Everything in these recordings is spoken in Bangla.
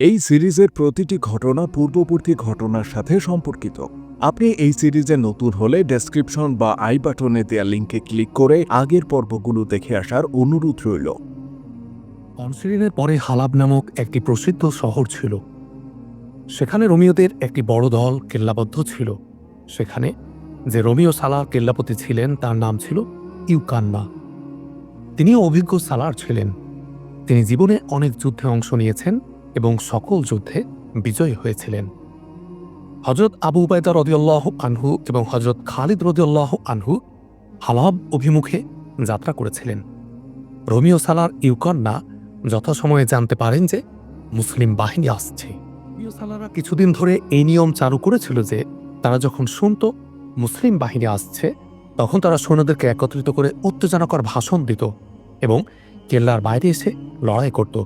এই সিরিজের প্রতিটি ঘটনা পূর্ববর্তী ঘটনার সাথে সম্পর্কিত। আপনি এই সিরিজে নতুন হলে ডেসক্রিপশন বা আই বাটনে দেওয়া লিঙ্কে ক্লিক করে আগের পর্বগুলো দেখে আসার অনুরোধ রইল। অনসিরিনের পরে হালাব নামক একটি প্রসিদ্ধ শহর ছিল। সেখানে রোমিওদের একটি বড় দল কেল্লাবদ্ধ ছিল। সেখানে যে রোমিও সালার কেল্লাপতি ছিলেন, তার নাম ছিল ইউকান্না। তিনিও অভিজ্ঞ সালার ছিলেন। তিনি জীবনে অনেক যুদ্ধে অংশ নিয়েছেন। এবং সকল যুদ্ধে বিজয়ী হয়েছিলেন। হজরত আবু উবায়দা রদিউল্লাহ আনহু এবং হজরত খালিদ রদিউল্লাহ আনহু হালাব অভিমুখে যাত্রা করেছিলেন। রোমিও সালার ইউকন্না যথাসময়ে জানতে পারেন যে মুসলিম বাহিনী আসছে। সালারা কিছুদিন ধরে এই নিয়ম চালু করেছিল যে তারা যখন শুনত মুসলিম বাহিনী আসছে, তখন তারা সৈন্যদেরকে একত্রিত করে উত্তেজনাকর ভাষণ দিত এবং কেল্লার বাইরে এসে লড়াই করত।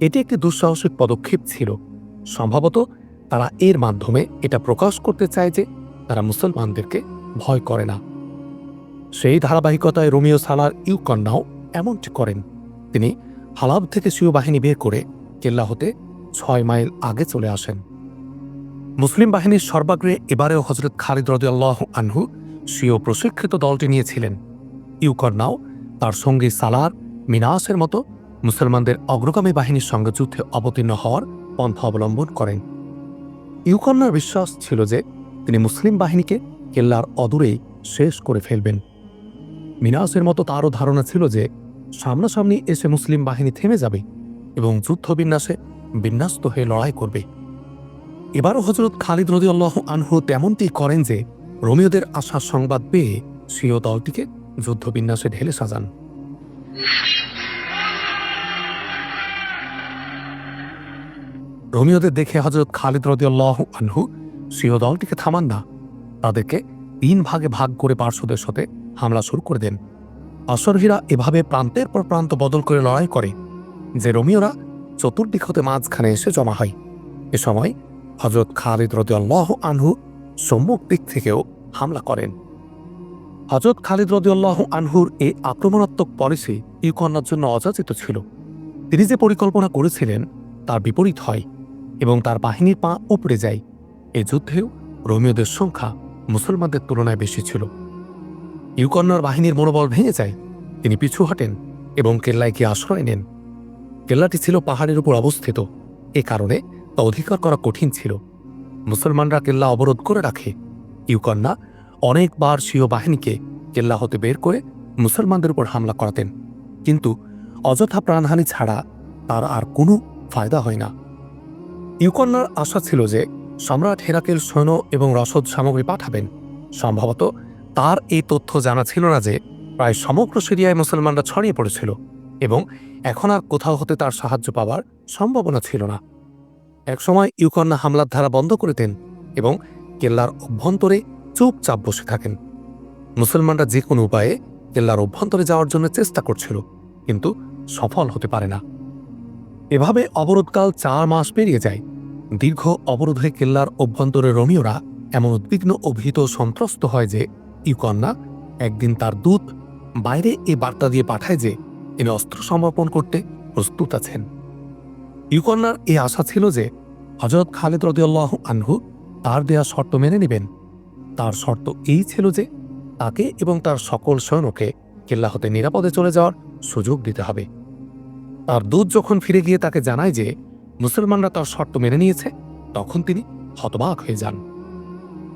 এটি একটি দুঃসাহসিক পদক্ষেপ ছিল। সম্ভবত তারা এর মাধ্যমে এটা প্রকাশ করতে চায় যে তারা মুসলমানদেরকে ভয় করে না। সেই ধারাবাহিকতায় রোমিও সালার ইউকন্যাও এমনটি করেন। তিনি হালাব থেকে সিও বাহিনী বের করে কেল্লা হতে ছয় মাইল আগে চলে আসেন। মুসলিম বাহিনীর সর্বাগ্রে এবারেও হজরত খালিদ রদিয়াল্লাহ আনহু সিও প্রশিক্ষিত দলটি নিয়েছিলেন। ইউকর্নাও তার সঙ্গী সালার মিনাসের মতো মুসলমানদের অগ্রগামী বাহিনীর সঙ্গে যুদ্ধে অবতীর্ণ হওয়ার পন্থা অবলম্বন করেন। ইউকর্নার বিশ্বাস ছিল যে তিনি মুসলিম বাহিনীকে কেল্লার অদূরেই শেষ করে ফেলবেন। মিনাসের মতো তারও ধারণা ছিল যে সামনাসামনি এসে মুসলিম বাহিনী থেমে যাবে এবং যুদ্ধ বিন্যাসে বিন্যস্ত হয়ে লড়াই করবে। এবারও হজরত খালিদ রদিউল্লাহ আনহু তেমনটি করেন যে রোমিওদের আসার সংবাদ পেয়ে স্বীয় দলটিকে যুদ্ধ বিন্যাসে ঢেলে সাজান। রোমিওদের দেখে হজরত খালিদ রদিউল্লাহ আনহু স্বীয় দলটিকে থামান না। তাদেরকে তিন ভাগে ভাগ করে পার্শ্বদের সাথে হামলা শুরু করে দেন। অশ্বরহীরা এভাবে প্রান্তের পর প্রান্ত বদল করে লড়াই করে, যে রোমিওরা চতুর্দিক হতে মাঝখানে এসে জমা হয়। এ সময় হজরত খালিদ রদিউল্লাহ আনহু সম্মুখ দিক থেকেও হামলা করেন। হজরত খালিদ রদিউল্লাহ আনহুর এই আক্রমণাত্মক পলিসি ইউকন্যার জন্য অযাচিত ছিল। তিনি যে পরিকল্পনা করেছিলেন, তার বিপরীত হয়। এবং তার বাহিনীর পা উপড়ে যায়। এ যুদ্ধেও রোমিওদের সংখ্যা মুসলমানদের তুলনায় বেশি ছিল। ইউকন্যার বাহিনীর মনোবল ভেঙে যায়। তিনি পিছু হটেন এবং কেল্লায় গিয়ে আশ্রয় নেন। কেল্লাটি ছিল পাহাড়ের উপর অবস্থিত। এ কারণে তা অধিকার করা কঠিন ছিল। মুসলমানরা কেল্লা অবরোধ করে রাখে। ইউকন্যা অনেকবার স্বীয় বাহিনীকে কেল্লা হতে বের করে মুসলমানদের উপর হামলা করাতেন। কিন্তু অযথা প্রাণহানি ছাড়া তার আর কোনো ফায়দা হয় না। ইউকন্যার আশা ছিল যে সম্রাট হেরাকেল সৈন্য এবং রসদ সামগ্রী পাঠাবেন। সম্ভবত তার এই তথ্য জানা ছিল না যে প্রায় সমগ্র সিরিয়ায় মুসলমানরা ছড়িয়ে পড়েছিল এবং এখন আর কোথাও হতে তার সাহায্য পাওয়ার সম্ভাবনা ছিল না। একসময় ইউকন্যা হামলার ধারা বন্ধ করে দেন এবং কেল্লার অভ্যন্তরে চুপচাপ বসে থাকেন। মুসলমানরা যে কোনো উপায়ে কেল্লার অভ্যন্তরে যাওয়ার জন্য চেষ্টা করছিল, কিন্তু সফল হতে পারে না। এভাবে অবরোধকাল চার মাস পেরিয়ে যায়। দীর্ঘ অবরোধে কেল্লার অভ্যন্তরে রোমিওরা এমন উদ্বিগ্ন ও ভীত সন্ত্রস্ত হয় যে ইউকন্যা একদিন তার দূত বাইরে এ বার্তা দিয়ে পাঠায় যে, তিনি অস্ত্র সমর্পণ করতে প্রস্তুত আছেন। ইউকন্যার এ আশা ছিল যে হজরত খালেদ রদিউল্লাহ আনহু তার দেয়া শর্ত মেনে নেবেন। তার শর্ত এই ছিল যে, তাকে এবং তার সকল সৈন্যকে কেল্লা হতে নিরাপদে চলে যাওয়ার সুযোগ দিতে হবে। তার দূত যখন ফিরে গিয়ে তাকে জানায় যে মুসলমানরা তার শর্ত মেনে নিয়েছে, তখন তিনি হতবাক হয়ে যান।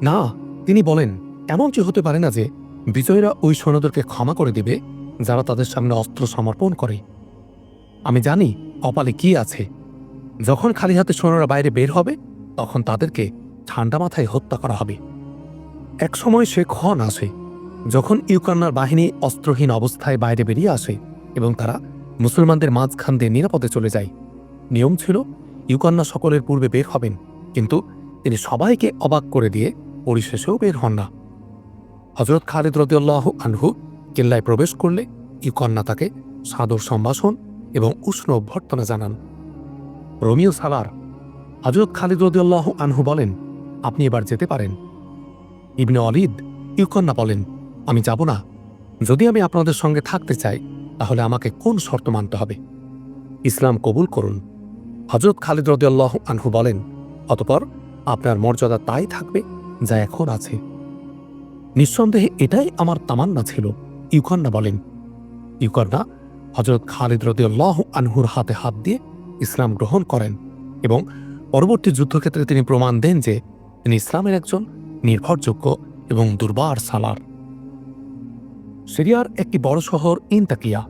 না, তিনি বলেন, এমনটি হতে পারে না যে বিজয়ীরা ওই সৈন্যদেরকে ক্ষমা করে দিবে যারা তাদের সামনে অস্ত্র সমর্পণ করে। আমি জানি কপালে কি আছে। যখন খালি হাতে সৈন্যরা বাইরে বের হবে, তখন তাদেরকে ঠান্ডা মাথায় হত্যা করা হবে। এক সময় সে ক্ষণ আসে, যখন ইউকান্নার বাহিনী অস্ত্রহীন অবস্থায় বাইরে বেরিয়ে আসে এবং তারা মুসলমানদের মাঝখান দিয়ে নিরাপদে চলে যায়। নিয়ম ছিল, ইউকান্না সকলের পূর্বে বের হবেন, কিন্তু তিনি সবাইকে অবাক করে দিয়ে পরিশেষেও বের হন না। হজরত খালিদ রদিউল্লাহ আনহু কেল্লায় প্রবেশ করলে ইউকন্যা তাকে সাদর সম্ভাষণ এবং উষ্ণ অভ্যর্থনা জানান। রোমিও সালার হজরত খালিদ রদিউল্লাহ আনহু বলেন, আপনি এবার যেতে পারেন। ইবনে অলিদ ইউকন্যা বলেন, আমি যাব না। যদি আমি আপনাদের সঙ্গে থাকতে চাই তাহলে আমাকে কোন শর্ত মানতে হবে? ইসলাম কবুল করুন। হজরত খালিদ রদিয়াল্লাহ আনহু বলেন, অতপর আপনার মর্যাদা তাই থাকবে যা এখন আছে। নিঃসন্দেহে এটাই আমার তামান্না ছিল। ইউকান্না বলেন ইউকান্না হজরত খালিদ রদিয়াল্লাহ আনহুর হাতে হাত দিয়ে ইসলাম গ্রহণ করেন এবং পরবর্তী যুদ্ধক্ষেত্রে তিনি প্রমাণ দেন যে তিনি ইসলামের একজন নির্ভরযোগ্য এবং দুর্বার সালার। সিরিয়ার একটি বড় শহর ইনতাকিয়া।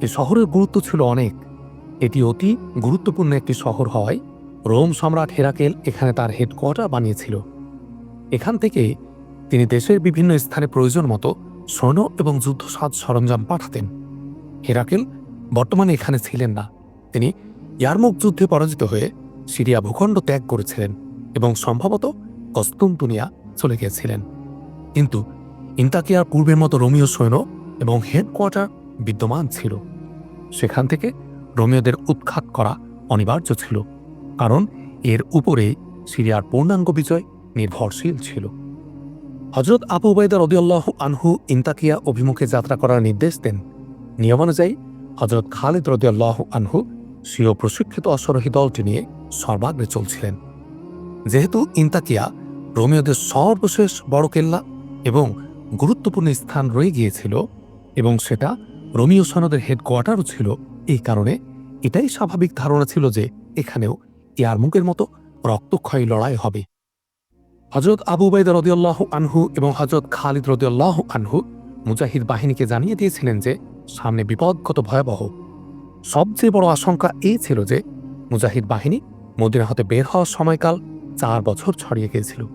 এই শহরের গুরুত্ব ছিল অনেক। এটি অতি গুরুত্বপূর্ণ একটি শহর হওয়ায় রোম সম্রাট হেরাকেল এখানে তার হেডকোয়ার্টার বানিয়েছিল। এখান থেকে তিনি দেশের বিভিন্ন স্থানে প্রয়োজন মতো সৈন্য এবং যুদ্ধসাজ সরঞ্জাম পাঠাতেন। হেরাকেল বর্তমানে এখানে ছিলেন না। তিনি ইয়ারমুক যুদ্ধে পরাজিত হয়ে সিরিয়া ভূখণ্ড ত্যাগ করেছিলেন এবং সম্ভবত কস্তুমতুনিয়া চলে গিয়েছিলেন। কিন্তু ইন্তাকিয়ার পূর্বের মতো রোমিও সৈন্য এবং হেডকোয়ার্টার বিদ্যমান ছিল। সেখান থেকে রোমিওদের উৎখাত করা অনিবার্য ছিল, কারণ এর উপরে সিরিয়ার পূর্ণাঙ্গ বিজয় নির্ভরশীল ছিল। হজরত আবু উবাইদা রদিউল্লাহ আনহু ইন্তাকিয়া অভিমুখে যাত্রা করার নির্দেশ দেন। নিয়মানুযায়ী হজরত খালিদ রদিউল্লাহ আনহু স্বীয় প্রশিক্ষিত অশ্বরোহী দলটি নিয়ে সর্বাগ্রে চলছিলেন। যেহেতু ইন্তাকিয়া রোমিওদের সর্বশেষ বড় কেল্লা এবং গুরুত্বপূর্ণ স্থান রয়ে গিয়েছিল এবং সেটা রোমিও সনদের হেডকোয়ার্টারও ছিল। এই কারণে এটাই স্বাভাবিক ধারণা ছিল যে এখানেও ইয়ারমুকের মতো রক্তক্ষয়ী লড়াই হবে। হজরত আবু বাইদা রদিয়াল্লাহ আনহু এবং হজরত খালিদ রদিয়াল্লাহ আনহু মুজাহিদ বাহিনীকে জানিয়ে দিয়েছিলেন যে সামনে বিপদ কত ভয়াবহ। সবচেয়ে বড় আশঙ্কা এই ছিল যে মুজাহিদ বাহিনী মদিনা হতে বের হওয়ার সময়কাল চার বছর ছড়িয়ে গিয়েছিল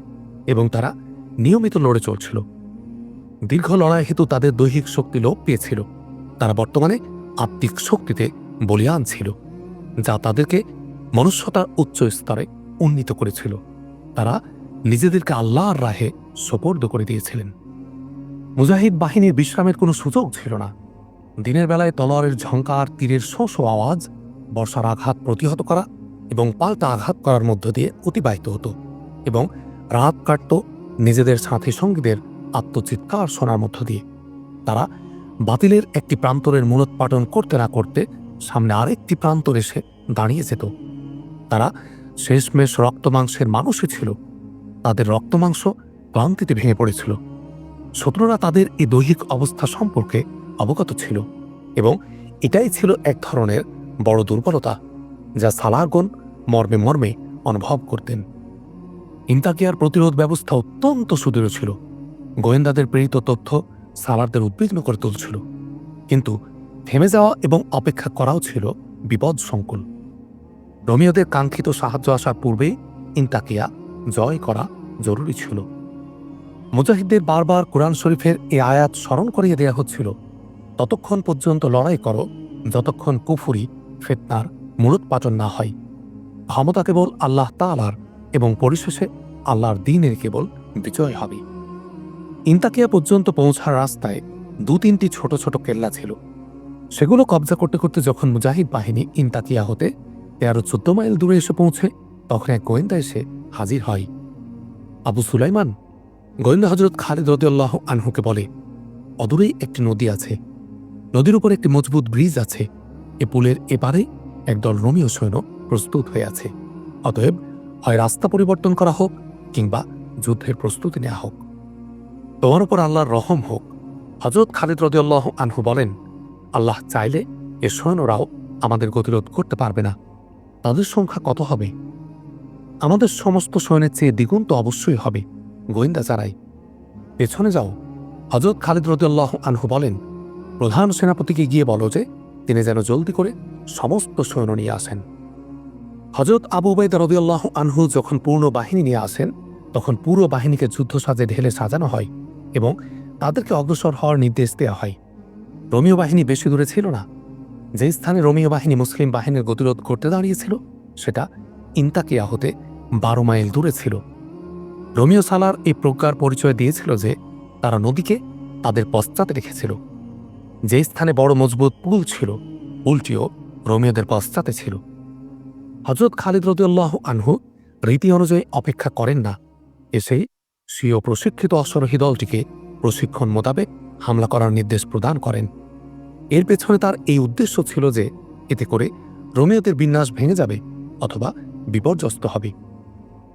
এবং তারা নিয়মিত লড়ে চলছিল। দীর্ঘ লড়াই হেতু তাদের দৈহিক শক্তি লোপ পেয়েছিল। তারা বর্তমানে আত্মিক শক্তিতে বলিয়ান ছিল, যা তাদেরকে মনুষ্যতার উচ্চ স্তরে উন্নীত করেছিল। তারা নিজেদেরকে আল্লাহর রাহে সোপর্দ করে দিয়েছিলেন। মুজাহিদ বাহিনীর বিশ্রামের কোনো সুযোগ ছিল না। দিনের বেলায় তলোয়ারের ঝঙ্কার তীরের শো শো আওয়াজ, বর্ষার আঘাত প্রতিহত করা এবং পাল্টা আঘাত করার মধ্য দিয়ে অতিবাহিত হতো এবং রাত কাটত নিজেদের সাথী সঙ্গীদের আত্মচিৎকার শোনার মধ্য দিয়ে। তারা বাতিলের একটি প্রান্তরের মূলোৎপাটন করতে না করতে সামনে আরেকটি প্রান্তর এসে দাঁড়িয়ে যেত। তারা শেষমেশ রক্তমাংসের মানুষই ছিল। তাদের রক্তমাংস ক্লান্তিতে ভেঙে পড়েছিল। শত্রুরা তাদের এই দৈহিক অবস্থা সম্পর্কে অবগত ছিল এবং এটাই ছিল এক ধরনের বড় দুর্বলতা যা সালারগণ মর্মে মর্মে অনুভব করতেন। ইন্তাকিয়ার প্রতিরোধ ব্যবস্থা অত্যন্ত সুদৃঢ় ছিল। গোয়েন্দাদের প্রেরিত তথ্য সালারদের উদ্বিগ্ন করে তুলছিল। কিন্তু থেমে যাওয়া এবং অপেক্ষা করাও ছিল বিপদ সংকুল। রোমিওদের কাঙ্ক্ষিত সাহায্য আসার পূর্বেই ইন্তাকিয়া জয় করা জরুরি ছিল। মুজাহিদদের বারবার কোরআন শরীফের এ আয়াত স্মরণ করিয়ে দেয়া হচ্ছিল, ততক্ষণ পর্যন্ত লড়াই করো, যতক্ষণ কুফুরি, ফেতনার মূলোৎপাটন না হয়। ক্ষমতা কেবল আল্লাহ তালার এবং পরিশেষে আল্লাহর দিনের কেবল বিজয় হবে। ইন্তাকিয়া পর্যন্ত পৌঁছার রাস্তায় দু তিনটি ছোট ছোট কেল্লা ছিল। সেগুলো কবজা করতে করতে যখন মুজাহিদ বাহিনী ইন্তাকিয়া হতে তেরো চোদ্দ মাইল দূরে এসে পৌঁছে, তখন এক গোয়েন্দা এসে হাজির হয়। আবু সুলাইমান, গোয়েন্দা হজরত খালেদ রদিউল্লাহ আনহুকে বলে অদূরেই একটি নদী আছে। নদীর উপর একটি মজবুত ব্রিজ আছে। এ পুলের এপারে একদল রোমিও সৈন্য প্রস্তুত হয়ে আছে। অতএব হয় রাস্তা পরিবর্তন করা হোক কিংবা যুদ্ধের প্রস্তুতি নেওয়া হোক। তোমার উপর আল্লাহর রহম হোক। হজরত খালিদ রদিউল্লাহ আনহু বলেন, আল্লাহ চাইলে এ সৈন্যরাও আমাদের গতিরোধ করতে পারবে না। তাদের সংখ্যা কত হবে? আমাদের সমস্ত সৈন্যের চেয়ে দ্বিগুণ তো অবশ্যই হবে, গোয়েন্দা চারাই। পেছনে যাও। হজরত খালিদ রদুল্লাহ আনহু বলেন, প্রধান সেনাপতিকে গিয়ে বলো যে, তিনি যেন জলদি করে সমস্ত সৈন্য নিয়ে আসেন। হজরত আবু উবাইদা রদিউল্লাহ আনহু যখন পূর্ণ বাহিনী নিয়ে আসেন, তখন পুরো বাহিনীকে যুদ্ধ সাজে ঢেলে সাজানো হয়। এবং তাদেরকে অগ্রসর হওয়ার নির্দেশ দেওয়া হয়। রোমিও বাহিনী বেশি দূরে ছিল না। যে স্থানে রোমিও বাহিনী মুসলিম বাহিনীর গতিরোধ করতে দাঁড়িয়েছিল, সেটা ইন্তাকিয়া হতে বারো মাইল দূরে ছিল। রোমিও সালার এই প্রজ্ঞার পরিচয় দিয়েছিল যে, তারা নদীকে তাদের পশ্চাতে রেখেছিল। যে স্থানে বড় মজবুত পুল ছিল, পুলটিও রোমিওদের পশ্চাতে ছিল। হজরত খালিদ রদুল্লাহ আনহু রীতি অনুযায়ী অপেক্ষা করেন না। এসেই স্বীয় প্রশিক্ষিত অশ্বরোহী দলটিকে প্রশিক্ষণ মোতাবেক হামলা করার নির্দেশ প্রদান করেন। এর পেছনে তার এই উদ্দেশ্য ছিল যে, এতে করে রোমিওদের বিন্যাস ভেঙে যাবে অথবা বিপর্যস্ত হবে।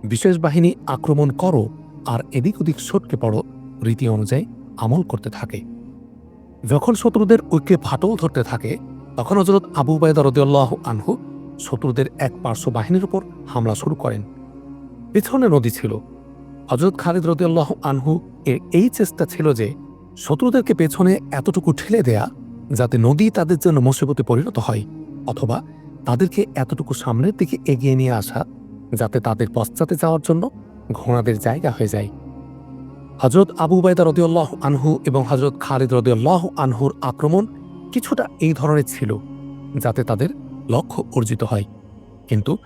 বিশেষ বাহিনী আক্রমণ করো আর এদিক ওদিক সটকে পড়ো রীতি অনুযায়ী আমল করতে থাকে। যখন শত্রুদের ঐক্যে ফাটল ধরতে থাকে, তখন হজরত আবু বায়দা রদিউল্লাহ আনহু শত্রুদের এক পার্শ্ব বাহিনীর উপর হামলা শুরু করেন। পেছনে নদী ছিল হজরত খালিদ রদিউল্লাহ আনহু এর এই চেষ্টা ছিল যে শত্রুদেরকে পেছনে এতটুকু ঠেলে দেয়া যাতে নদী তাদের জন্য মুসিবতে পরিণত হয় অথবা তাদেরকে এতটুকু সামনের দিকে এগিয়ে নিয়ে আসা যাতে তাদের পশ্চাতে যাওয়ার জন্য ঘোড়াদের জায়গা হয়ে যায়। হজরত আবু বাইদা রদিউল্লাহ আনহু এবং হজরত খালিদ রদিউল্লাহ আনহুর আক্রমণ কিছুটা এই ধরনের ছিল যাতে তাদের লক্ষ্য অর্জিত হয়। কিন্তু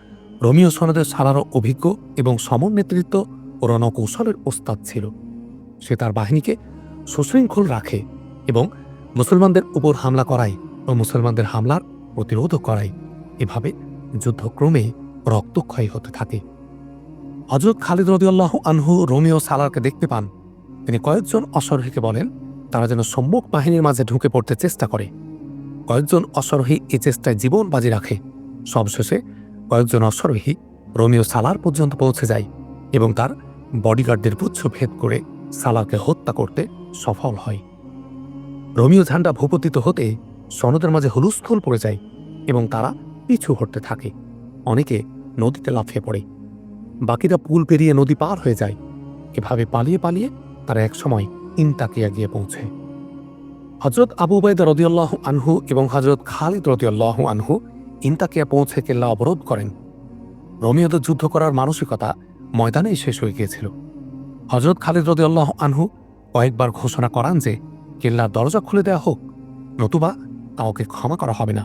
রোমিও সনদের সালারও অভিজ্ঞ এবং সমর নেতৃত্ব ও রণকৌশলের ওস্তাদ ছিল। সে তার বাহিনীকে সুশৃঙ্খল রাখে এবং মুসলমানদের উপর হামলা করায় ও মুসলমানদের হামলার প্রতিরোধ করায়। এভাবে যুদ্ধক্রমে রক্তক্ষয় হতে থাকে। হজরত খালিদ রদিউল্লাহ আনহু রোমিও সালারকে দেখতে পান। তিনি কয়েকজন অশ্বারোহীকে বলেন, তারা যেন সম্মুখ বাহিনীর মাঝে ঢুকে পড়তে চেষ্টা করে। কয়েকজন অশ্বারোহী এই চেষ্টায় জীবন বাজি রাখে। সবশেষে কয়েকজন অশ্বারোহী রোমিও সালার পর্যন্ত পৌঁছে যায় এবং তার বডিগার্ডদের পুচ্ছ ভেদ করে সালারকে হত্যা করতে সফল হয়। রোমিও ঝান্ডা ভূপতিত হতে সনদের মাঝে হলুস্থল পড়ে যায় এবং তারা পিছু হটতে থাকে। অনেকে নদীতে লাফিয়ে পড়ে। বাকিরা পুল পেরিয়ে নদী পার হয়ে যায়। এভাবে পালিয়ে পালিয়ে তারা একসময় ইনতাকিয়া গিয়ে পৌঁছে। হজরত আবু বাইদা রদিয়াল্লাহ আনহু এবং হজরত খালিদ রদিয়াল্লাহ আনহু ইনতাকিয়া পৌঁছে কেল্লা অবরোধ করেন। রোমিওদের যুদ্ধ করার মানসিকতা ময়দানেই শেষ হয়ে গিয়েছিল। হজরত খালিদ রদিয়াল্লাহ আনহু কয়েকবার ঘোষণা করান যে, কেল্লার দরজা খুলে দেওয়া হোক, নতুবা কাউকে ক্ষমা করা হবে না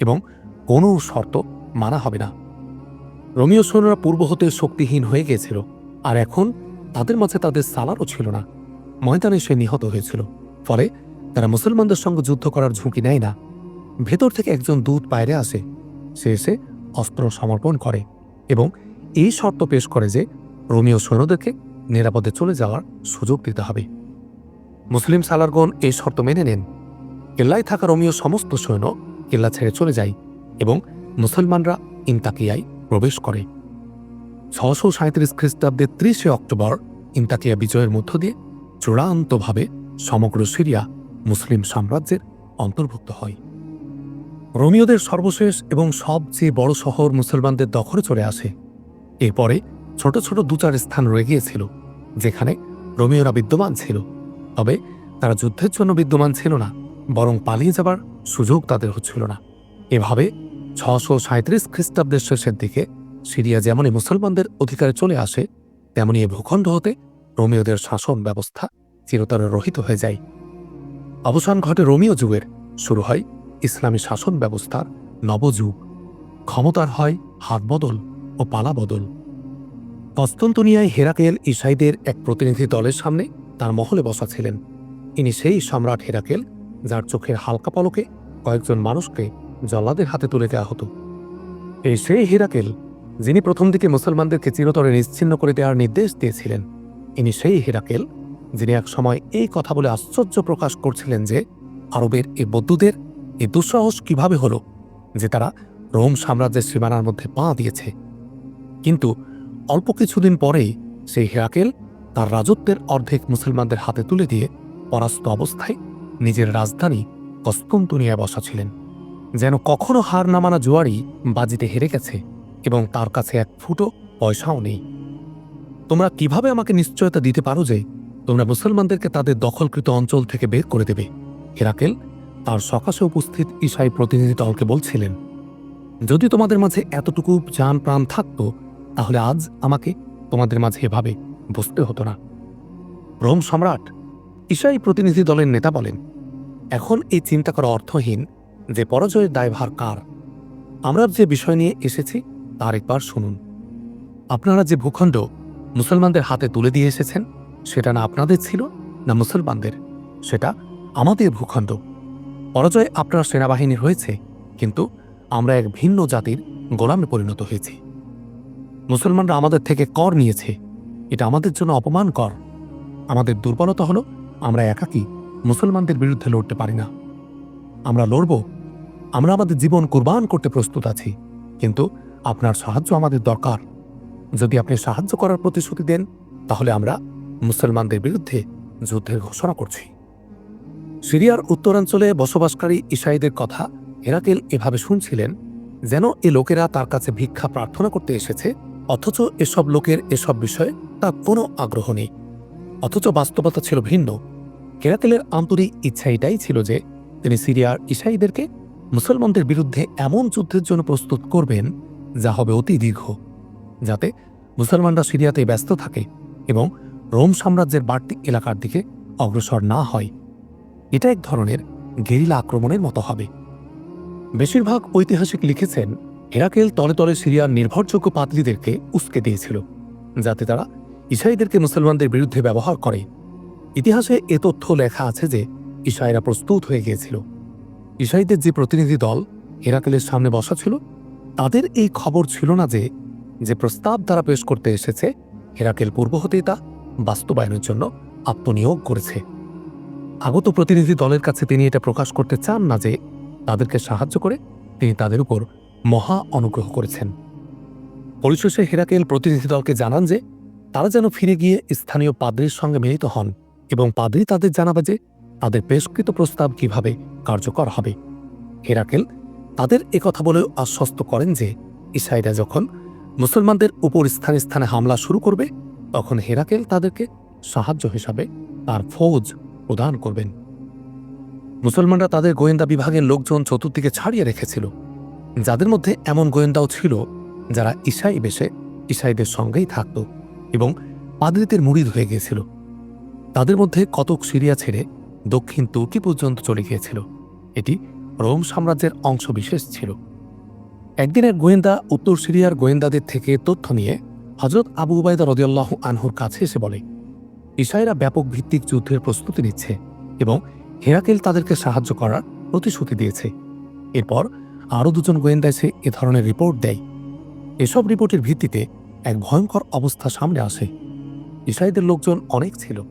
এবং কোনো শর্ত মানা হবে না। রোমিও সৈন্যরা পূর্ব হতে শক্তিহীন হয়ে গিয়েছিল, আর এখন তাদের মাঝে তাদের সালারও ছিল না। ময়দানে সে নিহত হয়েছিল, ফলে তারা মুসলমানদের সঙ্গে যুদ্ধ করার ঝুঁকি নেয় না। ভেতর থেকে একজন দূত বাইরে আসে, সে এসে অস্ত্র সমর্পণ করে এবং এই শর্ত পেশ করে যে রোমিও সৈন্যদেরকে নিরাপদে চলে যাওয়ার সুযোগ দিতে হবে। মুসলিম সালারগণ এই শর্ত মেনে নেন। কেল্লায় থাকা রোমিও সমস্ত সৈন্য কেল্লা ছেড়ে চলে যায় এবং মুসলমানরা ইন্তাকিয়ায় প্রবেশ করে। ছশো সাঁত্রিশ খ্রিস্টাব্দের ত্রিশে অক্টোবর ইন্তাকিয়া বিজয়ের মধ্য দিয়ে চূড়ান্তভাবে সমগ্র সিরিয়া মুসলিম সাম্রাজ্যের অন্তর্ভুক্ত হয়। রোমিওদের সর্বশেষ এবং সবচেয়ে বড় শহর মুসলমানদের দখলে চলে আসে। এরপরে ছোট ছোট দু চার স্থান রয়ে গিয়েছিল, যেখানে রোমিওরা বিদ্যমান ছিল। তবে তারা যুদ্ধের জন্য বিদ্যমান ছিল না, বরং পালিয়ে যাবার সুযোগ তাদের হচ্ছিল না। এভাবে ছশো সাঁত্রিশ খ্রিস্টাব্দের শেষের দিকে সিরিয়া যেমনই মুসলমানদের অধিকারে চলে আসে তেমনি এ ভূখণ্ড হতে রোমিওদের শাসন ব্যবস্থা চিরতরে রহিত হয়ে যায়। অবসান ঘটে রোমিও যুগের, শুরু হয় ইসলামী শাসন ব্যবস্থার নবযুগ। ক্ষমতার হয় হাতবদল। ও পালা বদল। কস্তন্তনিয়ায় হেরাকেল ইসাইদের এক প্রতিনিধি দলের সামনে তার মহলে বসা ছিলেন। ইনি সেই সম্রাট হেরাকেল, যার চোখের হালকা পলকে কয়েকজন মানুষকে জল্লাদের হাতে তুলে দেওয়া হতো। এই সেই হেরাকেল, যিনি প্রথম দিকে মুসলমানদেরকে চিরতরে নিশ্চিন্ন করে দেওয়ার নির্দেশ দিয়েছিলেন, ইনি সেই হেরাকেল, যিনি এক সময় এই কথা বলে আশ্চর্য প্রকাশ করছিলেন যে আরবের এই বৌদ্ধদের এই দুঃসাহস কীভাবে হলো, যে তারা রোম সাম্রাজ্যের সীমানার মধ্যে পা দিয়েছে। কিন্তু অল্প কিছুদিন পরেই সেই হেরাকেল তার রাজত্বের অর্ধেক মুসলমানদের হাতে তুলে দিয়ে পরাস্ত অবস্থায় নিজের রাজধানী কস্তন্তনিয়ায় বসা ছিলেন যেন কখনো হার না মানা জোয়ারি বাজিতে হেরে গেছে এবং তার কাছে এক ফুটো পয়সাও নেই। তোমরা কীভাবে আমাকে নিশ্চয়তা দিতে পারো যে তোমরা মুসলমানদেরকে তাদের দখলকৃত অঞ্চল থেকে বের করে দেবে? হেরাকেল তার সকাশে উপস্থিত ঈশাই প্রতিনিধি দলকে বলছিলেন, যদি তোমাদের মাঝে এতটুকু যান প্রাণ থাকতো তাহলে আজ আমাকে তোমাদের মাঝে এভাবে বসতে হতো না। রোম সম্রাট ঈশাই প্রতিনিধি দলের নেতা বলেন, এখন এই চিন্তা করা অর্থহীন যে পরাজয়ের দায়ভার কার। আমরা যে বিষয় নিয়ে এসেছি, তার একবার শুনুন। আপনারা যে ভূখণ্ড মুসলমানদের হাতে তুলে দিয়ে এসেছেন, সেটা না আপনাদের ছিল না মুসলমানদের, সেটা আমাদের ভূখণ্ড। পরাজয় আপনার সেনাবাহিনী হয়েছে, কিন্তু আমরা এক ভিন্ন জাতির গোলামে পরিণত হয়েছি। মুসলমানরা আমাদের থেকে কর নিয়েছে। এটা আমাদের জন্য অপমান কর। আমাদের দুর্বলতা হলো, আমরা একাকী মুসলমানদের বিরুদ্ধে লড়তে পারি না। আমরা লড়ব, আমরা আমাদের জীবন কুরবান করতে প্রস্তুত আছি, কিন্তু আপনার সাহায্য আমাদের দরকার। যদি আপনি সাহায্য করার প্রতিশ্রুতি দেন, তাহলে আমরা মুসলমানদের বিরুদ্ধে যুদ্ধের ঘোষণা করছি। সিরিয়ার উত্তরাঞ্চলে বসবাসকারী ইসাইদের কথা হেরাকেল এভাবে শুনছিলেন, যেন এ লোকেরা তার কাছে ভিক্ষা প্রার্থনা করতে এসেছে অথচ এসব লোকের এসব বিষয়ে তার কোনো আগ্রহ নেই। অথচ বাস্তবতা ছিল ভিন্ন। কেরাতেলের আন্তরিক ইচ্ছা এটাই ছিল যে তিনি সিরিয়ার ইসাইদেরকে মুসলমানদের বিরুদ্ধে এমন যুদ্ধের জন্য প্রস্তুত করবেন যা হবে অতি দীর্ঘ, যাতে মুসলমানরা সিরিয়াতে ব্যস্ত থাকে এবং রোম সাম্রাজ্যের বাড়তি এলাকার দিকে অগ্রসর না হয়। এটা এক ধরনের গেরিলা আক্রমণের মতো হবে। বেশিরভাগ ঐতিহাসিক লিখেছেন হেরাকেল তলে তলে সিরিয়ার নির্ভরযোগ্য পাতলিদেরকে উস্কে দিয়েছিল, যাতে তারা ইসাইদেরকে মুসলমানদের বিরুদ্ধে ব্যবহার করে। ইতিহাসে এ তথ্য লেখা আছে যে ইসাইরা প্রস্তুত হয়ে গিয়েছিল। ইসাইদের যে প্রতিনিধি দল হেরাকেলের সামনে বসা ছিল, তাদের এই খবর ছিল না যে যে প্রস্তাব তারা পেশ করতে এসেছে, হেরাকেল পূর্ব হতেই তা বাস্তবায়নের জন্য আত্মনিয়োগ করেছে। আগত প্রতিনিধি দলের কাছে তিনি এটা প্রকাশ করতে চান না যে, তাদেরকে সাহায্য করে তিনি তাদের উপর মহা অনুগ্রহ করেছেন। পরিশেষে হেরাকেল প্রতিনিধি দলকে জানান যে, তারা যেন ফিরে গিয়ে স্থানীয় পাদ্রির সঙ্গে মিলিত হন এবং পাদ্রি তাদের জানাবে যে, তাদের পেশকৃত প্রস্তাব কীভাবে কার্যকর হবে। হেরাকেল তাদের একথা বলেও আশ্বস্ত করেন যে, ইসাইরা যখন মুসলমানদের উপর স্থানে স্থানে হামলা শুরু করবে, তখন হেরাকেল তাদেরকে সাহায্য হিসাবে তার ফৌজ প্রদান করবেন। মুসলমানরা তাদের গোয়েন্দা বিভাগের লোকজন চতুর্দিকে ছাড়িয়ে রেখেছিল। যাদের মধ্যে এমন গোয়েন্দাও ছিল যারা ইসাই বেশে ইসাইদের সঙ্গেই থাকত এবং পাদ্রিতের মুড়িদ হয়ে গিয়েছিল। তাদের মধ্যে কতক সিরিয়া ছেড়ে দক্ষিণ তুর্কি পর্যন্ত চলে গিয়েছিল। এটি রোম সাম্রাজ্যের অংশ বিশেষ ছিল। একদিন এক গোয়েন্দা উত্তর সিরিয়ার গোয়েন্দাদের থেকে তথ্য নিয়ে হজরত আবু উবায়দা রদিয়াল্লাহ আনহুর কাছে এসে বলে ইসাইরা ব্যাপক ভিত্তিক যুদ্ধের প্রস্তুতি নিচ্ছে এবং হেরাকেল তাদেরকে সাহায্য করার প্রতিশ্রুতি দিয়েছে। এরপর আরও দুজন গোয়েন্দা এসে এ ধরনের রিপোর্ট দেয়। এসব রিপোর্টের ভিত্তিতে এক ভয়ঙ্কর অবস্থা সামনে আসে। ইসাইদের লোকজন অনেক ছিল।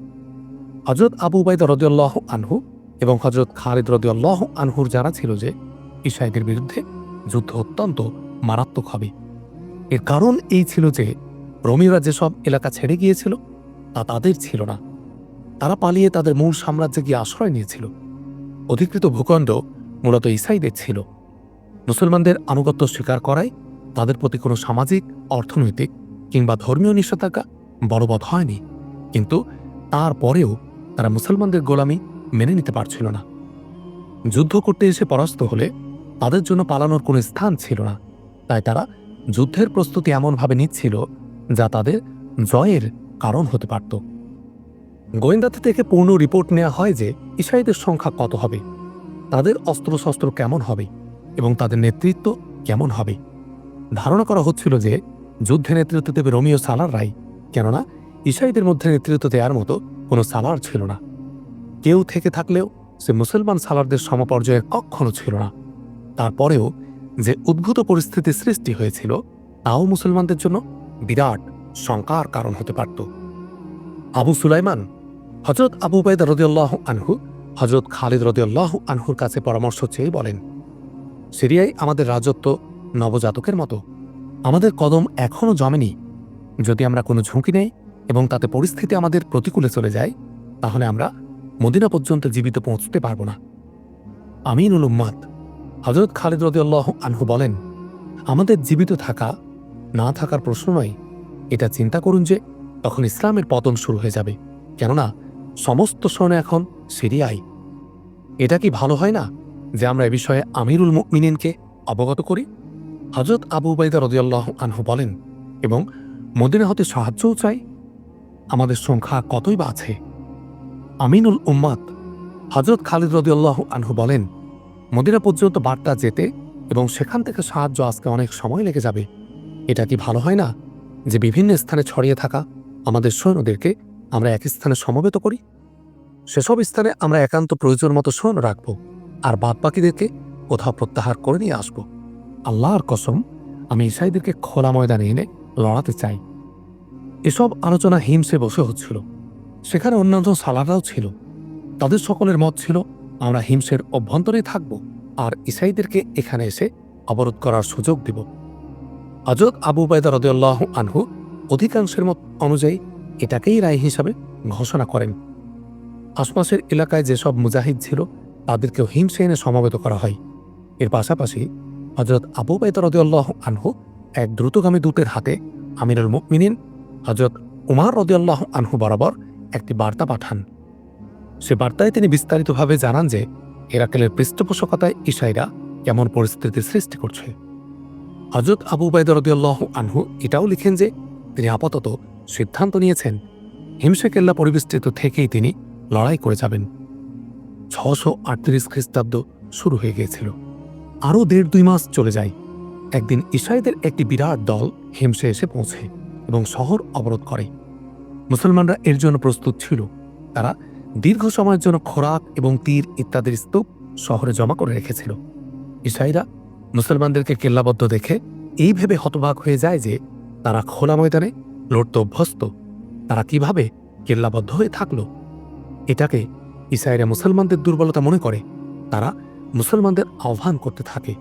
হজরত আবু উবাইদা রদিয়াল্লাহ আনহু এবং হজরত খালিদ রদিয়াল্লাহ আনহুর জানা ছিল যে ইসাইদের বিরুদ্ধে যুদ্ধ অত্যন্ত মারাত্মক হবে। এর কারণ এই ছিল যে রোমিরা যেসব এলাকা ছেড়ে গিয়েছিল, তা তাদের ছিল না। তারা পালিয়ে তাদের মূল সাম্রাজ্যে গিয়ে আশ্রয় নিয়েছিল। অধিকৃত ভূখণ্ড মূলত ইসাইদের ছিল। মুসলমানদের আনুগত্য স্বীকার করায় তাদের প্রতি কোনো সামাজিক, অর্থনৈতিক কিংবা ধর্মীয় নিষেধাজ্ঞা বলবৎ হয়নি। কিন্তু তারপরেও তারা মুসলমানদের গোলামি মেনে নিতে পারছিল না। যুদ্ধ করতে এসে পরাস্ত হলে তাদের জন্য পালানোর কোনো স্থান ছিল না। তাই তারা যুদ্ধের প্রস্তুতি এমনভাবে নিচ্ছিল যা তাদের জয়ের কারণ হতে পারত। গোয়েন্দাতে থেকে পূর্ণ রিপোর্ট নেওয়া হয় যে ইসাইদের সংখ্যা কত হবে? তাদের অস্ত্রশস্ত্র কেমন হবে? এবং তাদের নেতৃত্ব কেমন হবে? ধারণা করা হচ্ছিল যে যুদ্ধে নেতৃত্ব দেবে রোমিও সালার রাই কেননা ইসাইদের মধ্যে নেতৃত্ব দেওয়ার মতো কোনো সালার ছিল না। কেউ থেকে থাকলেও সে মুসলমান সালারদের সমপর্যায়ে কখনো ছিল না। তারপরেও যে উদ্ভূত পরিস্থিতি সৃষ্টি হয়েছিল, তাও মুসলমানদের জন্য বিরাট শঙ্কার কারণ হতে পারত। আবু সুলাইমান হজরত আবু বাইদা রদিয়াল্লাহ আনহু হজরত খালিদ রদিয়াল্লাহ আনহুর কাছে পরামর্শ চেয়ে বলেন সিরিয়ায় আমাদের রাজত্ব নবজাতকের মতো। আমাদের কদম এখনও জমেনি। যদি আমরা কোনো ঝুঁকি নেই এবং তাতে পরিস্থিতি আমাদের প্রতিকূলে চলে যায়, তাহলে আমরা মদিনা পর্যন্ত জীবিত পৌঁছতে পারব না। আমিনুল উম্মাদ হজরত খালিদ রদিয়াল্লাহ আনহু বলেন, আমাদের জীবিত থাকা, না থাকার প্রশ্ন নয়। এটা চিন্তা করুন যে তখন ইসলামের পতন শুরু হয়ে যাবে। কেননা সমস্ত সৈন্য এখন সিরিয়াই এটা কি ভালো হয় না? যে আমরা এ বিষয়ে আমিরুল মুমিনিনকে অবগত করি। হজরত আবু উবাইদা রদিয়াল্লাহ আনহু বলেন, এবং মদিনা হতে সাহায্যও চাই। আমাদের সংখ্যা কতই বা আছে? আমিনুল উম্মাদ হজরত খালিদ রদিয়াল্লাহ আনহু বলেন, মদিনা পর্যন্ত বার্তা যেতে এবং সেখান থেকে সাহায্য আসতে অনেক সময় লেগে যাবে। এটা কি ভালো হয় না যে বিভিন্ন স্থানে ছড়িয়ে থাকা আমাদের সৈন্যদেরকে আমরা এক স্থানে সমবেত করি? সেসব স্থানে আমরা একান্ত প্রয়োজন মতো সৈন্য রাখব। আর বাদ বাকিদেরকে কোথাও প্রত্যাহার করে নিয়ে আসব। আল্লাহর কসম, আমি ইসাইদেরকে খোলা ময়দানে এনে লড়াতে চাই। এসব আলোচনা হিমসে বসে হচ্ছিল। সেখানে অন্যান্য সালারাও ছিল। তাদের সকলের মত ছিল, আমরা হিমসের অভ্যন্তরে থাকব আর ইসাইদেরকে এখানে এসে অবরোধ করার সুযোগ দিব। হজরত আবু বাইদা রদিয়াল্লাহ আনহু অধিকাংশের মত অনুযায়ী এটাকেই রায় হিসাবে ঘোষণা করেন। আশপাশের এলাকায় যেসব মুজাহিদ ছিল তাদেরকেও হিমসে এনে সমবেত করা হয়। এর পাশাপাশি হজরত আবু রদিয়াল্লাহ আনহু এক দ্রুতগামী দূতের হাতে আমিরুল মুকমিনিন হজরত উমার রদিয়াল্লাহ আনহু বরাবর একটি বার্তা পাঠান। সে বার্তায় তিনি বিস্তারিতভাবে জানান যে, হেরাকেলের পৃষ্ঠপোষকতায় ইসাইরা কেমন পরিস্থিতির সৃষ্টি করছে। হজরত আবু বাইদা রদিয়াল্লাহ আনহু এটাও লিখেন যে, তিনি আপাতত সিদ্ধান্ত নিয়েছেন হিমসে কেল্লা পরিবেষ্টিত থেকেই তিনি লড়াই করে যাবেন। ছশো আটত্রিশ খ্রিস্টাব্দ শুরু হয়ে গিয়েছিল। আরও দেড় দুই মাস চলে যায়। একদিন ইসাইদের একটি বিরাট দল হিমসে এসে পৌঁছে এবং শহর অবরোধ করে। মুসলমানরা এর জন্য প্রস্তুত ছিল। তারা দীর্ঘ সময়ের জন্য খোরাক এবং তীর ইত্যাদির স্তূপ শহরে জমা করে রেখেছিল। ইসাইরা মুসলমানদেরকে কেল্লাবদ্ধ দেখে এই ভেবে হতবাক হয়ে যায় যে তারা খোলা ময়দানে লড়তে অভ্যস্ত। তারা কীভাবে কেল্লাবদ্ধ হয়ে থাকল? এটাকে ইসাইরা মুসলমানদের দুর্বলতা মনে করে, তারা মুসলমানদের আহ্বান করতে থাকে।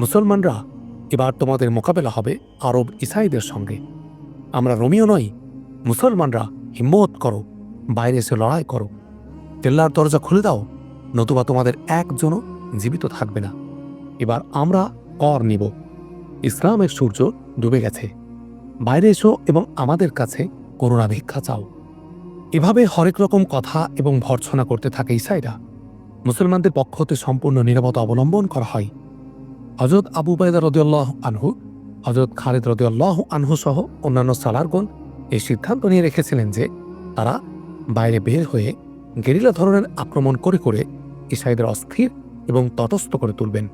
মুসলমানরা এবার তোমাদের মোকাবেলা হবে আরব ইসাইদের সঙ্গে। আমরা রোমিও নই, মুসলমানরা হিম্মত করো, বাইরে এসে লড়াই করো। তেল্লার দরজা খুলে দাও, নতুবা তোমাদের একজনও জীবিত থাকবে না। এবার আমরা কর নিব। ইসলামের সূর্য ডুবে গেছে। বাইরে এসো এবং আমাদের কাছে করুণা ভিক্ষা চাও। এভাবে হরেক রকম কথা এবং ভর্ৎসনা করতে থাকে ইসাইরা। মুসলমানদের পক্ষ হতে সম্পূর্ণ নিরাপত্তা অবলম্বন করা হয়। হজরত আবু বাইদা রদিয়াল্লাহ আনহু হজরত খালিদ রদিয়াল্লাহ আনহু সহ অন্যান্য সালারগণ এই সিদ্ধান্ত নিয়ে রেখেছিলেন যে তারা বাইরে বের হয়ে গেরিলা ধরনের আক্রমণ করে করে ইসাইদের অস্থির এবং তটস্থ করে তুলবেন।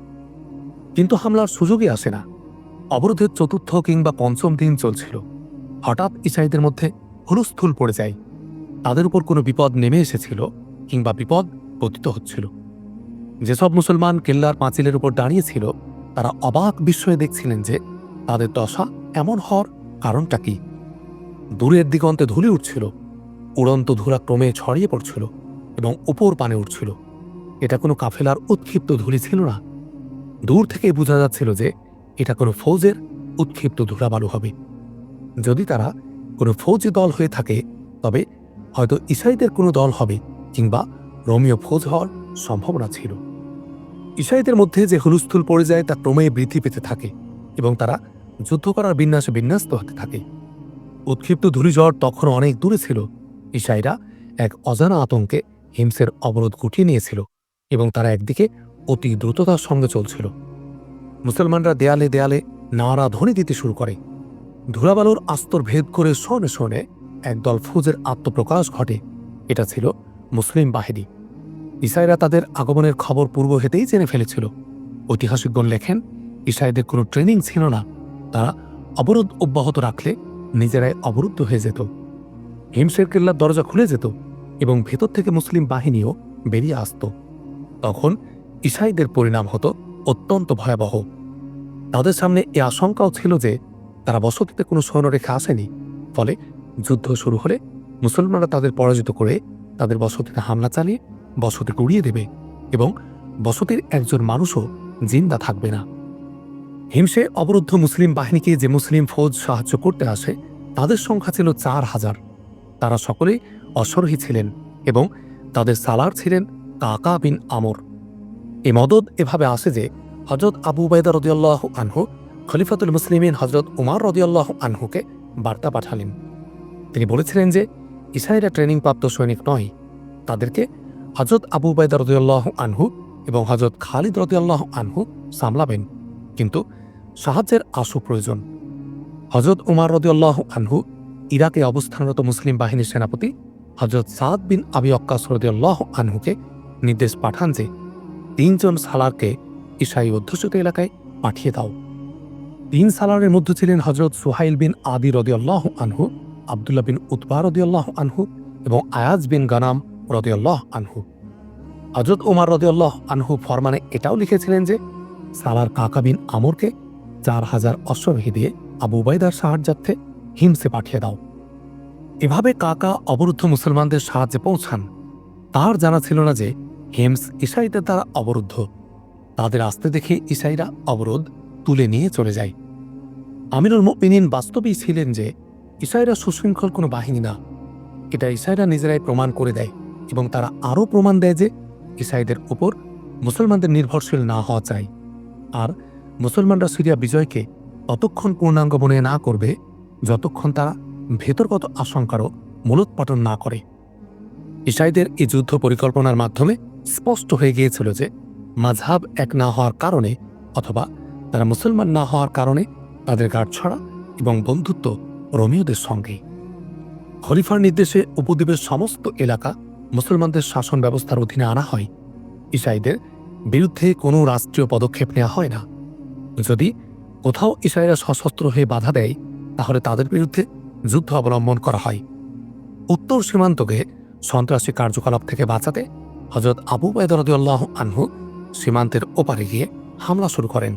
কিন্তু হামলার সুযোগই আসে না। অবরোধের চতুর্থ কিংবা পঞ্চম দিন চলছিল। হঠাৎ ইসাইদের মধ্যে হুলস্থুল পড়ে যায়। তাদের উপর কোনো বিপদ নেমে এসেছিল কিংবা বিপদ পতিত হচ্ছিল। যেসব মুসলমান কেল্লার পাঁচিলের উপর দাঁড়িয়েছিল, তারা অবাক বিস্ময়ে দেখছিলেন যে তাদের দশা এমন হওয়ার কারণটা কি। দূরের দিগন্তে ধুলি উঠছিল, উড়ন্ত ধুলা ক্রমে ছড়িয়ে পড়ছিল এবং উপর পানে উঠছিল। এটা কোনো কাফেলার উৎক্ষিপ্ত ধুলি ছিল না। দূর থেকে বোঝা যাচ্ছিল যে এটা কোনো ফৌজের উৎক্ষিপ্ত ধুলাবালু হবে। যদি তারা কোনো ফৌজি দল হয়ে থাকে, তবে হয়তো ইসাইদের কোনো দল হবে কিংবা রোমিও ফৌজ হওয়ার সম্ভাবনা ছিল। ইসাইদের মধ্যে যে হুলস্থুল পড়ে যায় তা ক্রমেই বৃদ্ধি পেতে থাকে এবং তারা যুদ্ধ করার বিন্যাসে বিন্যস্ত হতে থাকে। উৎক্ষিপ্ত ধূলিঝড় তখন অনেক দূরে ছিল। ইসাইরা এক অজানা আতঙ্কে হিমসের অবরোধ গুটিয়ে নিয়েছিল এবং তারা একদিকে অতি দ্রুততার সঙ্গে চলছিল। মুসলমানরা দেয়ালে দেয়ালে নাড়া ধ্বনি দিতে শুরু করে। ধুলাবালুর আস্তর ভেদ করে শোনে শোনে একদল ফৌজের আত্মপ্রকাশ ঘটে। এটা ছিল মুসলিম বাহিনী। ইসাইরা তাদের আগমনের খবর পূর্ব হেতেই জেনে ফেলেছিল। ঐতিহাসিকগণ লেখেন, ইসাইদের কোনো ট্রেনিং ছিল না। তারা অবরোধ অব্যাহত রাখলে নিজেরাই অবরুদ্ধ হয়ে যেত। হিমসের কেল্লার দরজা খুলে যেত এবং ভেতর থেকে মুসলিম বাহিনীও বেরিয়ে আসত। তখন ইসাইদের পরিণাম হতো অত্যন্ত ভয়াবহ। তাদের সামনে এ আশঙ্কাও ছিল যে তারা বসতিতে কোনো সৈন্যরেখা আসেনি। ফলে যুদ্ধ শুরু হলে মুসলমানরা তাদের পরাজিত করে তাদের বসতিতে হামলা চালিয়ে বসতি গুড়িয়ে দেবে এবং বসতির একজন মানুষও জিন্দা থাকবে না। হিমসে অবরুদ্ধ মুসলিম বাহিনীকে যে মুসলিম ফৌজ সাহায্য করতে আসে, তাদের সংখ্যা ছিল চার হাজার। তারা সকলেই অশ্বারোহী ছিলেন এবং তাদের সালার ছিলেন কাকা বিন আমর। এ মদত এভাবে আসে যে হজরত আবু বাইদা রদিয়াল্লাহ আনহু খলিফাতুল মুসলিমিন হজরত উমার রদিয়াল্লাহ আনহুকে বার্তা পাঠালেন। তিনি বলেছিলেন যে ইসাইরা ট্রেনিং প্রাপ্ত সৈনিক নয়, তাদেরকে হজরত আবু বাইদা রদিয়াল্লাহ আনহু এবং হজরত খালিদ রদিয়াল্লাহ আনহু সামলাবেন। কিন্তু সাহায্যের আশু প্রয়োজন। হজরত উমার রদিয়াল্লাহ আনহু ইরাকে অবস্থানরত মুসলিম বাহিনীর সেনাপতি হজরত সাদ বিন আবি অক্কাস রদিয়াল্লাহ আনহুকে নির্দেশ পাঠান যে, তিনজন সালারকে ইসাই অধ্যুষিত এলাকায় পাঠিয়ে দাও। তিন সালারের মধ্যে ছিলেন হজরত সুহাইল বিন আদি রদিয়াল্লাহ আনহু আবদুল্লাহ বিন উতবা রদিয়াল্লাহ আনহু এবং আয়াজ বিন গানাম রদিয়াল্লাহ আনহু। হজরত ওমার রদিয়াল্লাহ আনহু ফরমানে এটাও লিখেছিলেন যে, সালার কাকা বিন আমরকে চার হাজার অশ্বরোহী দিয়ে আবু বাইদার সাহায্যার্থে হিমসে পাঠিয়ে দাও। এভাবে কাকা অবরুদ্ধ মুসলমানদের সাহায্যে পৌঁছান। তার জানা ছিল না যে, হেমস ইসাইদের দ্বারা অবরুদ্ধ। তাদের আসতে দেখে ইসাইরা অবরোধ তুলে নিয়ে চলে যায়। আমিরুল মুমিনিন বাস্তবেই ছিলেন যে ইসরায়েলরা সুশৃঙ্খল কোনো বাহিনী না। এটা ইসরায়েলরা নিজেরাই প্রমাণ করে দেয় এবং তারা আরও প্রমাণ দেয় যে ইসাইদের উপর মুসলমানদের নির্ভরশীল না হওয়া চাই। আর মুসলমানরা সিরিয়া বিজয়কে ততক্ষণ পূর্ণাঙ্গ মনে না করবে যতক্ষণ তারা ভেতরগত আশঙ্কারও মূলোৎপাটন না করে। ইসাইদের এই যুদ্ধ পরিকল্পনার মাধ্যমে স্পষ্ট হয়ে গিয়েছিল যে মাঝহাব এক না হওয়ার কারণে অথবা তারা মুসলমান না হওয়ার কারণে তাদের গাঁটছড়া এবং বন্ধুত্ব রোমিওদের সঙ্গেই খলিফার নির্দেশে উপদ্বীপের সমস্ত এলাকা মুসলমানদের শাসন ব্যবস্থার অধীনে আনা হয়। ইসাইদের বিরুদ্ধে কোনো রাষ্ট্রীয় পদক্ষেপ নেওয়া হয় না। যদি কোথাও ইসরায়েলরা সশস্ত্র হয়ে বাধা দেয়, তাহলে তাদের বিরুদ্ধে যুদ্ধ অবলম্বন করা হয়। উত্তর সীমান্তকে সন্ত্রাসী কার্যকলাপ থেকে বাঁচাতে হজরত আবু বাইদরদুল্লাহ আনহু সীমান্তের ওপারে গিয়ে হামলা শুরু করেন।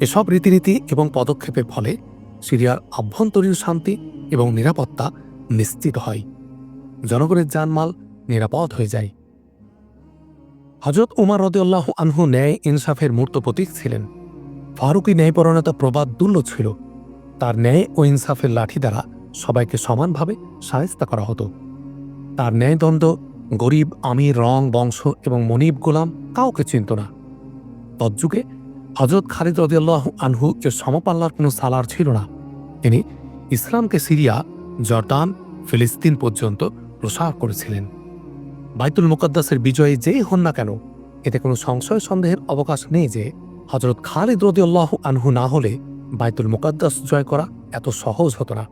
এসব রীতিনীতি এবং পদক্ষেপের ফলে সিরিয়ার আভ্যন্তরীণ শান্তি এবং নিরাপত্তা নিশ্চিত হয়। জনগণের জানমাল নিরাপদ হয়ে যায়। হজরত উমার রদিউল্লাহ আনহু ন্যায় ইনসাফের মূর্ত প্রতীক ছিলেন। ফারুকি ন্যায়পরণতা প্রবাদ দুল্য ছিল। তার ন্যায় ও ইনসাফের লাঠি দ্বারা সবাইকে সমানভাবে সায়স্তা করা হতো। তার ন্যায়দণ্ড গরিব, আমির, রং, বংশ এবং মনিব গোলাম কাউকে চিনত না। তজ্জুগে হজরত খালিদ রদিয়াল্লাহ আনহু এর সমপাল্লার কোনো সালার ছিল না। তিনি ইসলামকে সিরিয়া, জর্দান, ফিলিস্তিন পর্যন্ত প্রসার করেছিলেন। বাইতুল মুকদ্দাসের বিজয়ে যেই হন না কেন, এতে কোনো সংশয় সন্দেহের অবকাশ নেই যে হজরত খালিদ রদিউল্লাহ আনহু না হলে বাইতুল মুকদ্দাস জয় করা এত সহজ হতো না।